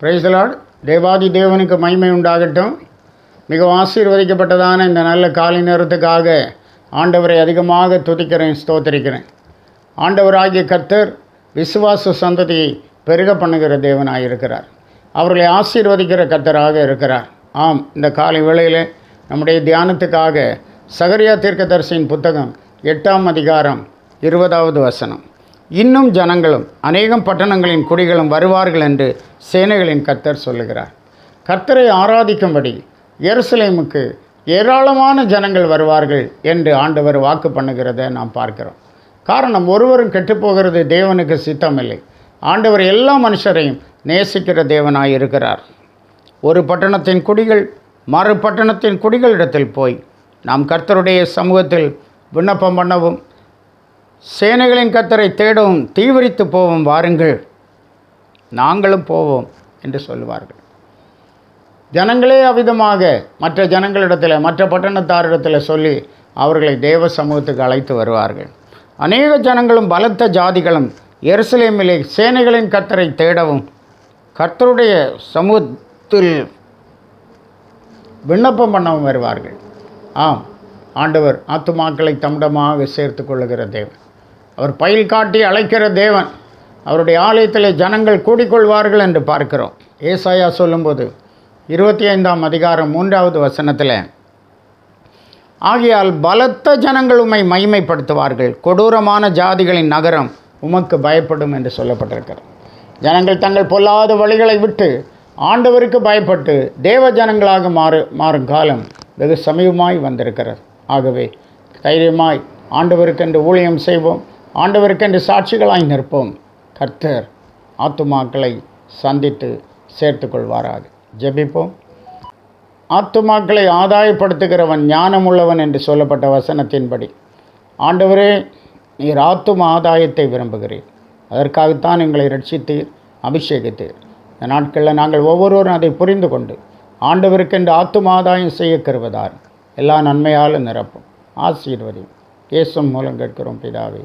பிரைசலாட் தேவாதி தேவனுக்கு மகிமை உண்டாகட்டும். மிகவும் ஆசீர்வதிக்கப்பட்டதான இந்த நல்ல காலை நேரத்துக்காக ஆண்டவரை அதிகமாக துதிக்கிறேன் ஸ்தோத்தரிக்கிறேன். ஆண்டவராகிய கர்த்தர் விசுவாச சந்ததியை பெருக பண்ணுகிற தேவனாக இருக்கிறார் அவர்களை ஆசீர்வதிக்கிற கர்த்தராக இருக்கிறார். ஆம் இந்த காலை வேளையில் நம்முடைய தியானத்துக்காக சகரியா தீர்க்கதரிசியின் புத்தகம் எட்டாம் அதிகாரம் இருபதாவது வசனம். இன்னும் ஜனங்களும் அநேகம் பட்டணங்களின் குடிகளும் வருவார்கள் என்று சேனைகளின் கர்த்தர் சொல்லுகிறார். கர்த்தரை ஆராதிக்கும்படி எருசலேமுக்கு ஏராளமான ஜனங்கள் வருவார்கள் என்று ஆண்டவர் வாக்கு பண்ணுகிறதை நாம் பார்க்கிறோம். காரணம் ஒருவரும் கெட்டுப்போகிறது தேவனுக்கு சித்தமில்லை. ஆண்டவர் எல்லா மனுஷரையும் நேசிக்கிற தேவனாய் இருக்கிறார். ஒரு பட்டணத்தின் குடிகள் மறு பட்டணத்தின் குடிகளிடத்தில் போய் நாம் கர்த்தருடைய சமூகத்தில் விண்ணப்பம் பண்ணவும் சேனைகளின் கத்தரை தேடவும் தீவிரித்து போவோம் வாருங்கள். நாங்களும் போவோம் என்று சொல்லுவார்கள். ஜனங்களே அவ்விதமாக மற்ற ஜனங்களிடத்தில் மற்ற பட்டணத்தாரிடத்தில் சொல்லி அவர்களை தேவ சமூகத்துக்கு அழைத்து வருவார்கள். அநேக ஜனங்களும் பலத்த ஜாதிகளும் எருசலேமிலே சேனைகளின் கத்தரை தேடவும் கர்த்தருடைய சமூகத்தில் விண்ணப்பம் பண்ணவும் வருவார்கள். ஆம் ஆண்டவர் ஆத்துமாக்களை தம்டமாக சேர்த்து கொள்ளுகிற தேவன். அவர் பயில் காட்டி அழைக்கிற தேவன். அவருடைய ஆலயத்தில் ஜனங்கள் கூடிக்கொள்வார்கள் என்று பார்க்கிறோம். ஏசாயா சொல்லும்போது இருபத்தி ஐந்தாம் அதிகாரம் மூன்றாவது வசனத்தில் ஆகையால் பலத்த ஜனங்கள் உம்மை மைமைப்படுத்துவார்கள் கொடூரமான ஜாதிகளின் நகரம் உமக்கு பயப்படும் என்று சொல்லப்பட்டிருக்கிறது. ஜனங்கள் தங்கள் பொல்லாத வழிகளை விட்டு ஆண்டவருக்கு பயப்பட்டு தேவ ஜனங்களாக மாறு மாறும் காலம் வெகு சமீபமாய் வந்திருக்கிறது. ஆகவே தைரியமாய் ஆண்டவருக்கென்று ஊழியம் செய்வோம். ஆண்டவருக்கென்று சாட்சிகளாய் நிற்போம். கர்த்தர் ஆத்துமாக்களை சந்தித்து சேர்த்து கொள்வாராக ஜெபிப்போம். ஆத்துமாக்களை ஆதாயப்படுத்துகிறவன் ஞானமுள்ளவன் என்று சொல்லப்பட்ட வசனத்தின்படி ஆண்டவரே நீர் ஆத்தும ஆதாயத்தை விரும்புகிறீர். அதற்காகத்தான் எங்களை ரட்சித்தீர் அபிஷேகித்தீர். இந்த நாட்களில் நாங்கள் ஒவ்வொருவரும் அதை புரிந்து கொண்டு ஆண்டவருக்கென்று ஆத்தும ஆதாயம் செய்ய கருவதார். எல்லா நன்மையாலும் நிரப்பும். ஆசீர்வதி இயேசு மூலம் கேட்கிறோம் பிதாவே.